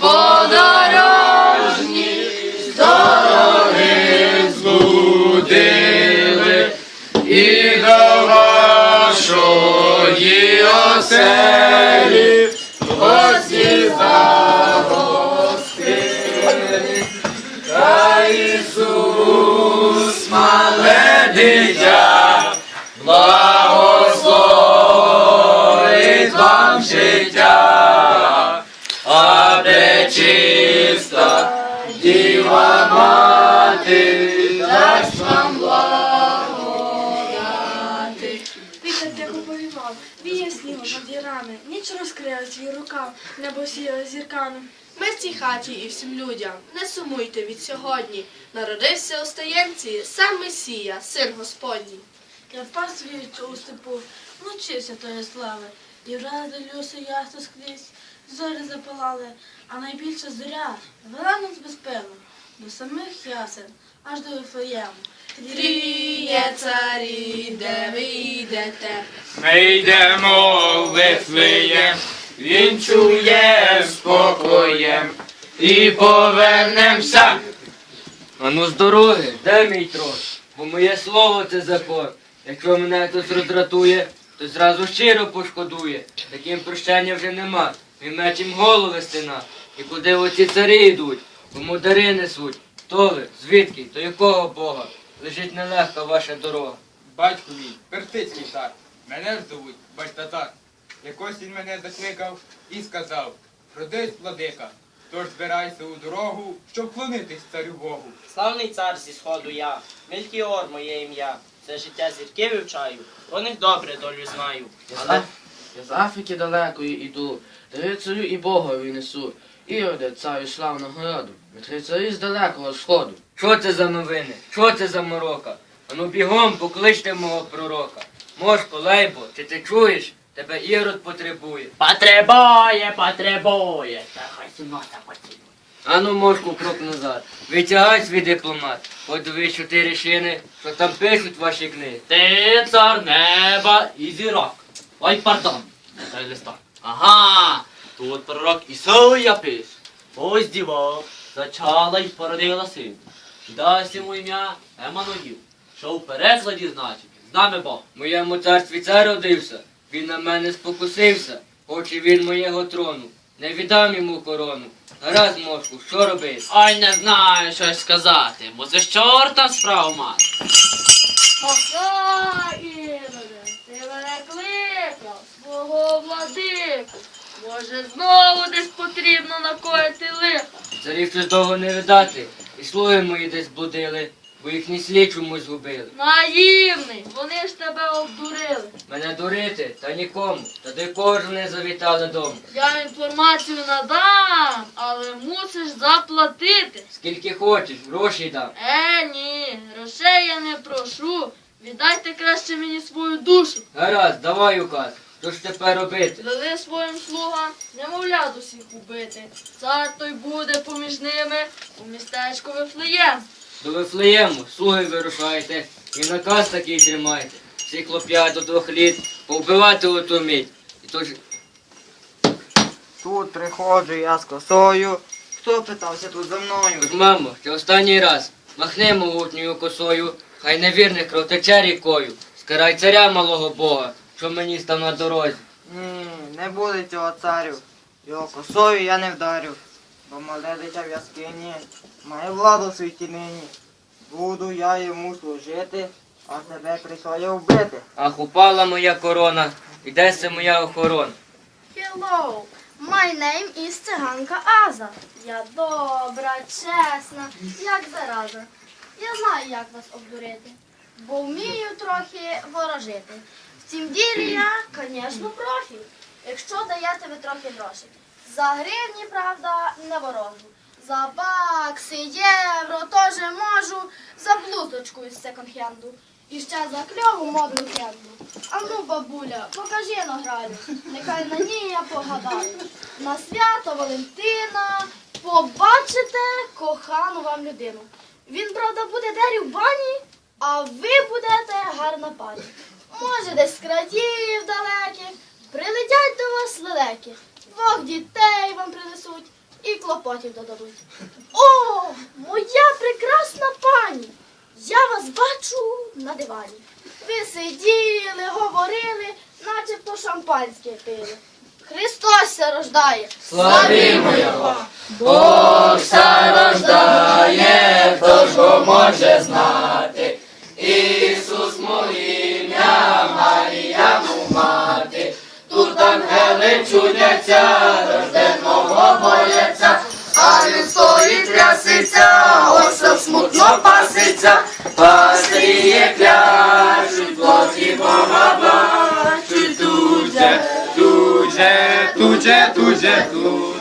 Подорожні з дороги зблудили і до вашої оселі гості загостили. Та Ісус, мале дитя, гірами, ніч розкрила свій рукав, небо сіяло зірками. Ми в цій хаті і всім людям не сумуйте від сьогодні. Народився у стаєнці сам Месія, син Господній. Я впав віючи у степу, влучився тої слави, і ради люси ясно скрізь, зорі запалали, а найбільша зоря вела нас безпевно до самих ясен, аж до Вифлеєму. Тріє царі, де ви йдете? Ми йдемо в Вифлеєм, він чує спокоєм і повернемся. А ну з дороги, де мій трон? Бо моє слово це закон. Якщо мене хтось роздратує, то зразу щиро пошкодує. Таким прощення вже нема. Мій мечем голови стина. І куди оці царі йдуть, кому дари несуть. Хто ви? Звідки? До якого Бога? Лежить нелегка ваша дорога. Батько мій, персидський цар, мене ж зовуть Бальтазар. Якось він мене закликав і сказав, родись, владика, тож збирайся у дорогу, щоб вклонитись царю Богу. Славний цар зі сходу я, Мелькіор моє ім'я. Все життя зірки вивчаю, про них добре долю знаю. Але я з Африки далекої іду, Трицею і Богові несу. Іроде, царю славного роду, Митрицарі з далекого сходу. Що це за новини? Що це за морока? Ану бігом покличте мого пророка. Мошко, лейбо, чи ти чуєш? Тебе Ірод потребує. Потребує, потребує, та хай носа поцілує. Ану, мошку, крок назад. Витягай свій дипломат. Подивись чотири шини, що там пишуть ваші книги. Ти цар неба і зірок. Ой, пардон, не той листок. Ага, тут пророк Ісая пише. Ось діва, зачала й породила син. Дасть йому ім'я Еммануїл, що в перекладі значить, з нами Бог. В моєму царстві цар родився, він на мене спокусився, хоче він моєго трону. Не віддам йому корону. Гаразд, мошку, що робити? Ой, не знаю, щось сказати, бо це ж чорта справу мати. Ха-ха, Іроде, ти мене кликав, свого владику. Може, знову десь потрібно накоїти лиха. Царів щось довго не видати, і слуги мої десь блудили, бо їхні слід чомусь згубили. Наївний, вони ж тебе обдурили. Мене дурити та нікому, та до кого ж вони завітали дому. Я інформацію надам, але мусиш заплатити. Скільки хочеш, грошей дам. Е, ні, грошей я не прошу. Віддайте краще мені свою душу. Гаразд, давай указ. Що ж тепер робити? Дали своїм слугам немовлят усіх убити. Цар той буде поміж ними у містечку Вифлеєм. До Вифлеєму, слуги вирушайте, і наказ такий тримайте. Всіх хлоп'ят до двох літ повбивати у ту мідь. І то ж Тут приходжу я з косою. Хто питався тут за мною? Тож, мамо, це останній раз. Махни могутньою косою, хай невірних кров тече рікою. Скарай царя малого Бога, що мені став на дорозі. Ні, не буде цього царю. Його косою я не вдарю. Бо мале дитя в яскині має владу в світі нині. Буду я йому служити, а тебе прийшла я вбити. Ах, упала моя корона, і де це моя охорона? Hello, my name is циганка Аза. Я добра, чесна, як зараза. Я знаю, як вас обдурити, бо вмію трохи ворожити. Цім ділі звісно, профі, якщо даєте ви трохи грошей. За гривні, правда, не ворожу. За бакси, євро теж можу, за блузочку із секонд-хенду. І ще за кльову модну хенду. А ну, бабуля, покажи награю, нехай на ній я погадаю. На свято Валентина побачите кохану вам людину. Він, правда, буде дері в бані, а ви будете гарна пані. Може, десь з країв далеких прилетять до вас лелеки, двох дітей вам принесуть, і клопотів додадуть. О, моя прекрасна пані! Я вас бачу на дивані. Ви сиділи, говорили, начебто шампанське пили. Христос рождає. Славімо його! Бог ся рождає, хто ж го може знати? Ісус моїм'я, Марія мати. Тут ангели чудяться, рожденого бояться, а він стоїть тряситься, осел смутно паситься, пастирі пляшуть, плоті Бога бачуть, тут же, тут же, тут же, тут же, тут.